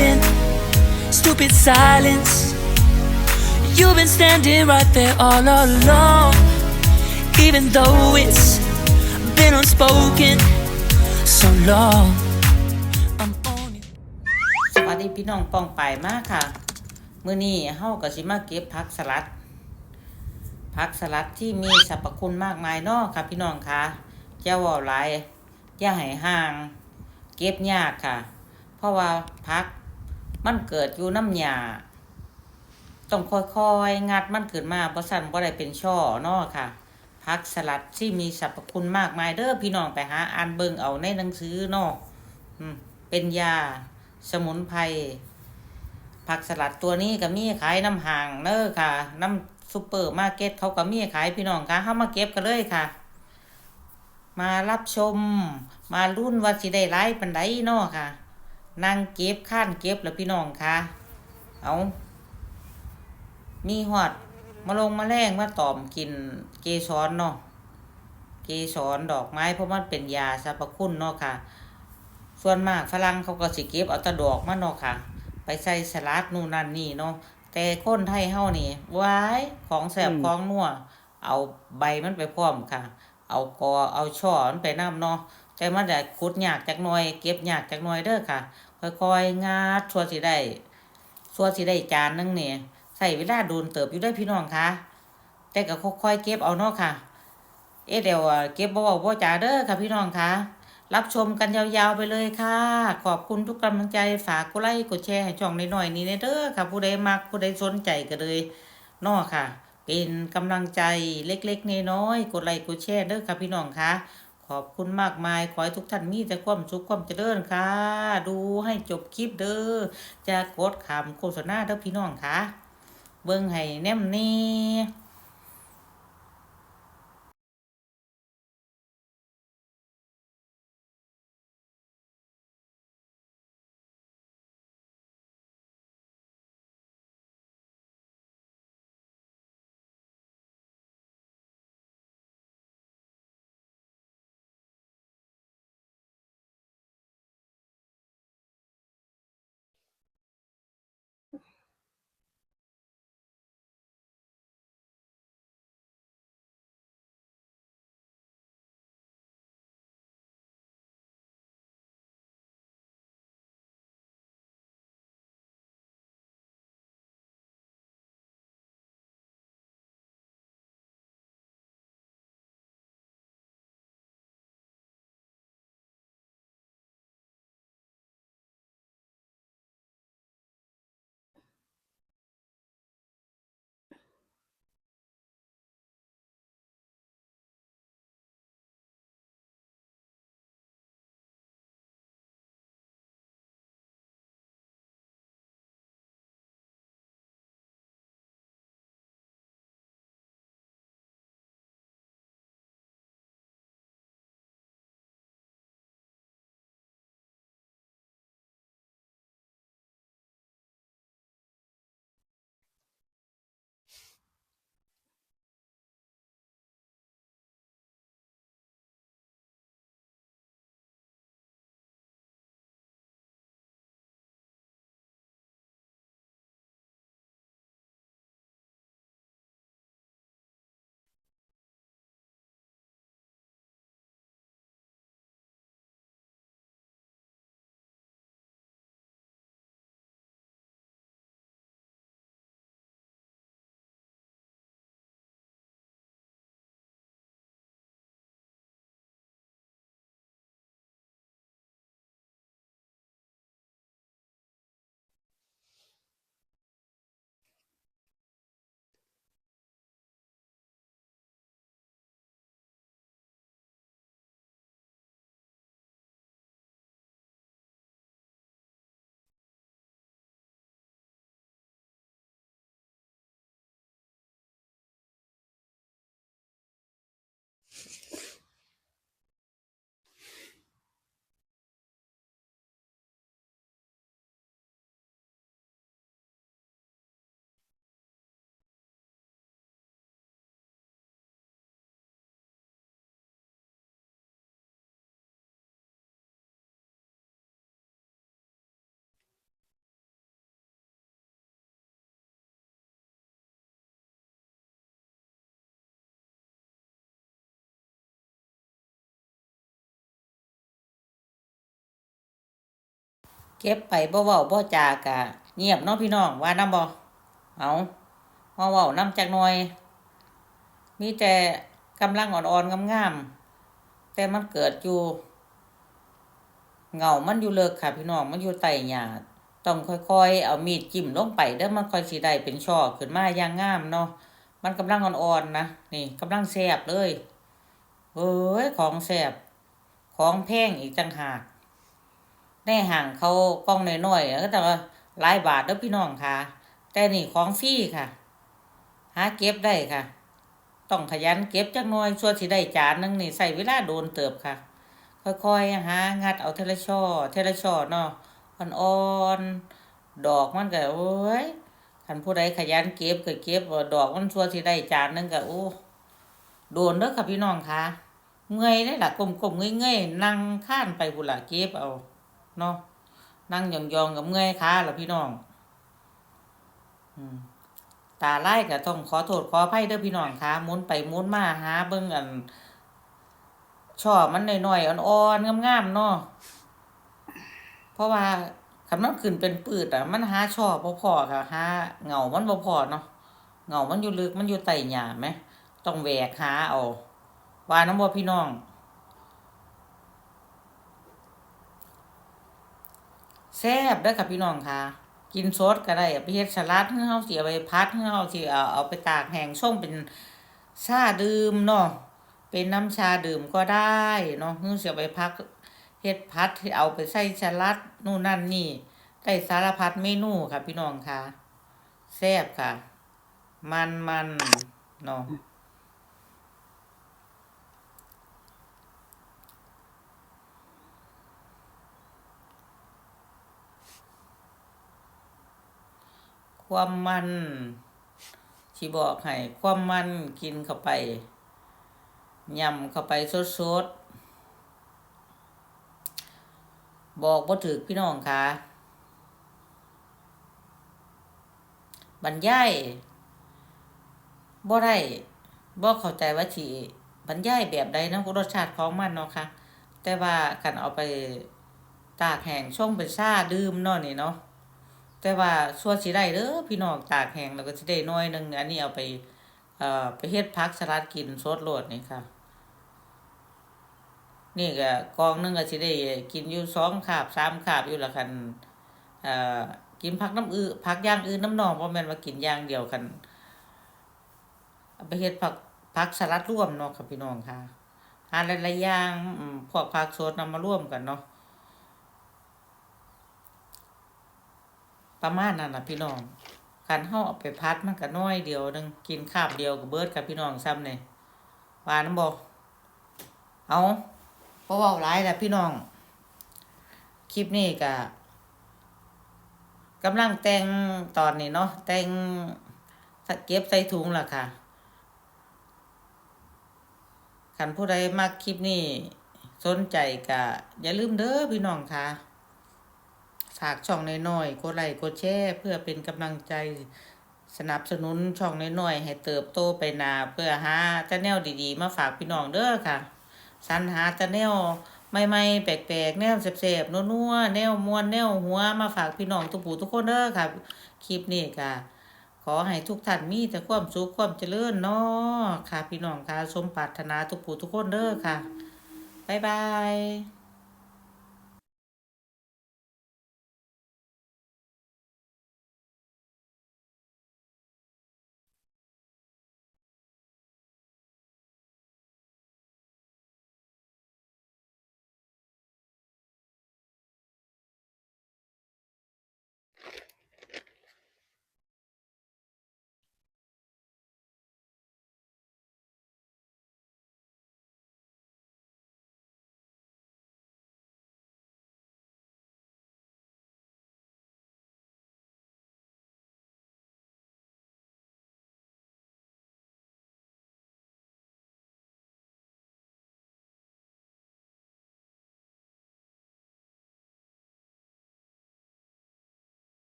been stupid silence. You've been standing right there all along, even though it's been unspoken so long. I'm on it. สวัสดีพี่น้องปองไปมากค่ะ มื้อนี้เฮาก็สิมาเก็บผักสลัด ผักสลัดที่มีสรรพคุณมากมายเนาะค่ะพี่น้องค่ะอย่าว้าหลายอย่าให้ห่าง เก็บยากค่ะ เพราะว่าผัก มันเกิดอยู่น้ำหญ้าต้องค่อยๆ งัดมันขึ้นมาบ่ซั่นบ่ได้เป็นช่อเนาะค่ะผักสลัดที่มีสรรพคุณมากมายเด้อพี่น้องไปหาอ่านเบิ่งเอาในหนังสือเนาะอืมเป็นยา สมุนไพรผักสลัดตัวนี้ก็มีขายน้ำห่างเน้อค่ะ น้ำซูเปอร์มาร์เก็ตเขาก็มีขายพี่น้องค่ะเข้ามาเก็บกันเลยค่ะ มารับชม มารุ่นว่าสิได้ไล่ปันไดเนาะค่ะ นั่งเก็บข้านเก็บแล้วพี่น้องค่ะเอามีหอดมาลงมาแรงมาตอมกินเกสรเนาะเกสรดอกไม้เพราะมันเป็นยาสรรพคุณเนาะค่ะ ส่วนมากฝรั่งเขาก็สิเก็บเอาแตะดอกมาเนาะค่ะ ไปใส่สลัดนู่นนั่นนี่เนาะแต่คนไทยเฮานี่ว้ายของแสบของนัวเอาใบมันไปพร้อมค่ะ เอากอเอาช่อมันไปน้ำเนาะ แต่มันได้ขุดหยากจักหน่อย เก็บหยากจักหน่อยเด้อค่ะ ค่อยๆ งาดชัวสิได้ชัวสิได้จานหนึงเนี่ยใส่เวลาโดนเติบอยู่ได้พี่น้องค่ะ แต่ก็ค่อยๆ เก็บเอาเนาะค่ะ เอ๊ะเดี๋ยวเก็บบ่เว้าบ่จ๋าเด้อค่ะพี่น้องค่ะรับชมกันยาวๆไปเลยค่ะ ขอบคุณทุกกำลังใจฝากกดไลค์กดแชร์ให้ช่องน้อยๆนี้เด้อค่ะ ผู้ใดมักผู้ใดสนใจก็เลยเนอค่ะ เป็นกำลังใจเล็กๆน้อยๆกดไลค์กดแชร์เด้อค่ะพี่น้องค่ะ ขอบคุณมากมาย ขอให้ทุกท่านมีแต่ความสุขความเจริญค่ะ ดูให้จบคลิปเด้อจะกดขามโฆษณาเด้อพี่น้องค่ะ เบิ่งให้แนมนี่ เก็บไปบ่เว้าบ่จากะเงียบเนาะพี่น้องว่านํบ่เอามาเว้านํจักหน่อย มีแต่กำลังอ่อนๆงามๆแต่มันเกิดอยู่เหงามันอยู่เลิกค่ะ พี่น้องมันอยู่ใต้หญ้าต้องค่อยๆ เอามีดจิ้มลงไปเด้อมันค่อยสิได้เป็นช่อขึ้นมาอย่างงามเนาะมันกำลังอ่อนๆนะนี่กำลังแซ่บเลยเอ้ยของแซ่บของแพงอีกต่างหาก ในห่างเขากล้องน้อยๆก็แต่ว่าหลายบาทเด้อพี่น้องค่ะ แต่นี่ของฟรีค่ะ หาเก็บได้ค่ะ ต้องขยันเก็บจักน่อยส่วนสิได้จานหนึงนี่ใส่เวลาโดนเติบค่ะ ค่อยๆหางัดเอาเทละช่อเทละช่อเนาะอ่อนๆดอกมันก็โอ้ยคันผู้ใดขยันเก็บก็เก็บดอกมันส่วนสิได้จานหนึงก็โอ้โดนเด้อค่ะพี่น้องค่ะเมื่อยได้ล่ะกลมๆเงยๆนั่งข้านไปพุ่นล่ะเก็บเอา เนาะนั่งยองๆกับเมื่อยขาล่ะพี่น้องตาไล่ก็ต้องขอโทษขออภัยเด้อพี่น้องค่ะมุนไปมุนมาหาเบิ่งอันช่อมันหน้อยๆอ่อนๆงามๆเนาะเพราะว่าคันมันขึ้นเป็นปืดอะ มันหาชอบ่พอค่ะหาเหงามันบ่พอเนาะเหงามันอยู่ลึกมันอยู่ใต้หญ้าแหมต้องแหวกหาเอาว่าน้ำบ่พี่น้อง แซ่บเด้ค่ะพี่น้องค่ะ กินสดก็ได้ไปเฮ็ดสลัดเฮาเฮาสิเอาไปพัดเฮาเฮาสิเอาเอาไปตากแห้งส่งเป็นชาดื่มเนาะเป็นน้ำชาดื่มก็ได้เนาะเฮาสิเอาไปพักเฮ็ดพัดเอาไปใส่สลัดนู่นนั่นนี่ได้สารพัดเมนูค่ะพี่น้องค่ะแซ่บค่ะ มันมันเนาะ ความมันสิบอกให้ความมันกินเข้าไปยำเข้าไปสดๆบอกบ่ถึกพี่น้องค่ะบรรยายบ่ได้บ่เข้าใจว่าสิบรรยายแบบใดเนาะรสชาติของมันเนาะค่ะแต่ว่าคันเอาไปตากแห้งช่วงเป็นชาดื่มเนาะนี่เนาะ แต่ว่าส่วนสิได้เด้อพี่น้องตากแห้งแล้วก็สิได้น้อยหนึงอันนี้เอาไปเอ่อไปเฮ็ดผักสลัดกินสดโลดนี่ค่ะ นี่ก็กองหนึงก็สิได้กินอยู่สองคาบสามคาบอยู่ละคันเอ่อกินผักน้ำอือผักอย่างอื่นน้ำนองบ่แม่นว่ากินอย่างเดียวกันไปเฮ็ดผักผักสลัดร่วมเนาะค่ะพี่น้องค่ะหาหลายๆอย่างพวกผักสดนำมาร่วมกันเนาะ ประมาณนั้นนะพี่น้องคันเฮาเอาไปพัดมันก็น้อยเดียวนึงกินคาบเดียวก็เบิดกับพี่น้องซ้ำเนี่ว่านํบ่เอาบ่เว้าหลายแล้วพี่น้อง คลิปนี้ก็กำลังแต่งตอนนี้เนาะแต่งเก็บใส่ถุงล่ะค่ะคันผู้ใดมักคลิปนี้สนใจก็อย่าลืมเด้อพี่น้องค่ะ ฝากช่องน้อยๆกดไลค์กดแชร์เพื่อเป็นกำลังใจสนับสนุนช่องน้อยๆให้เติบโตไปหนาเพื่อหาแต่แนวดีๆ มาฝากพี่น้องเด้อค่ะสรรหาแต่แนวใหม่ๆแปลกๆแนวแซ่บๆนัวๆแนวมวนแนวหัวมาฝากพี่น้องทุกผู้ทุกคนเด้อค่ะ คลิปนี้ค่ะ ขอให้ทุกท่านมีแต่ความสุขความเจริญเนาะค่ะ พี่น้องค่ะสมปรารถนาทุกผู้ทุกคนเด้อค่ะบ๊ายบาย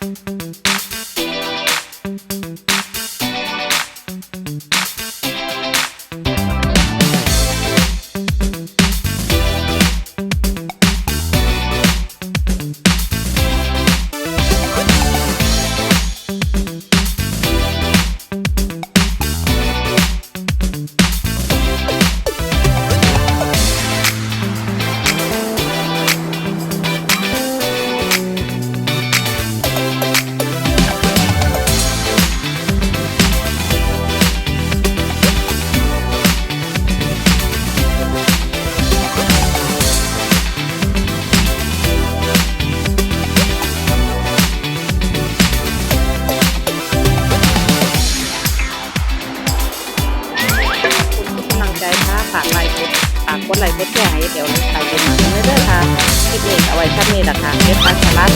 Thank you. ากไลค์ฝากกดไลค์กดแชร์ให้เดี๋ยวเลยค่ะยินดีเลยเด้อค่ะคลิปนี้เอาไว้ชั้นนี้แหละค่ะเก็บพักสลัด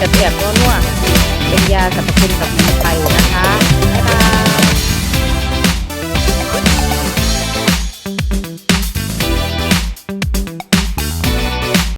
กระเทียมนัวๆเป็นยาสรรพคุณกับสมุนไพรนะคะบ๊ายบาย